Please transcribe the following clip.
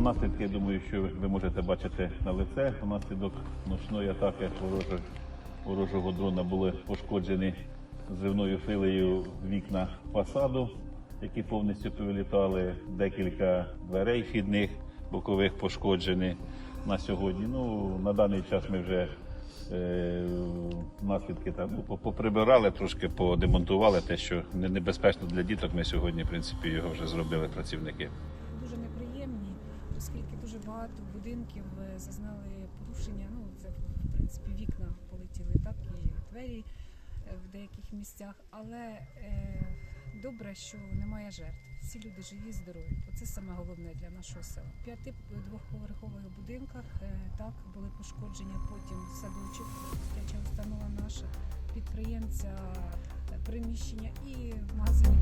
наслідки, я думаю, що ви можете бачити на лице. Внаслідок ночної атаки ворожого, ворожого дрона були пошкоджені зривною филею вікна фасаду, які повністю повилітали. Декілька дверей вхідних бокових пошкоджені на сьогодні. Ну, на даний час ми вже е, наслідки там ну, поприбирали, трошки подемонтували те, що небезпечно для діток. Ми сьогодні, в принципі, його вже зробили працівники. Оскільки дуже багато будинків е, зазнали порушення. Ну це в принципі вікна полетіли, так і двері е, в деяких місцях. Але е, добре, що немає жертв. Всі люди живі, здорові. Оце саме головне для нашого села. В п'яти двохповерхових будинках так були пошкодження. Потім садочок, дитяча установа наша, підприємця, приміщення і в магазині.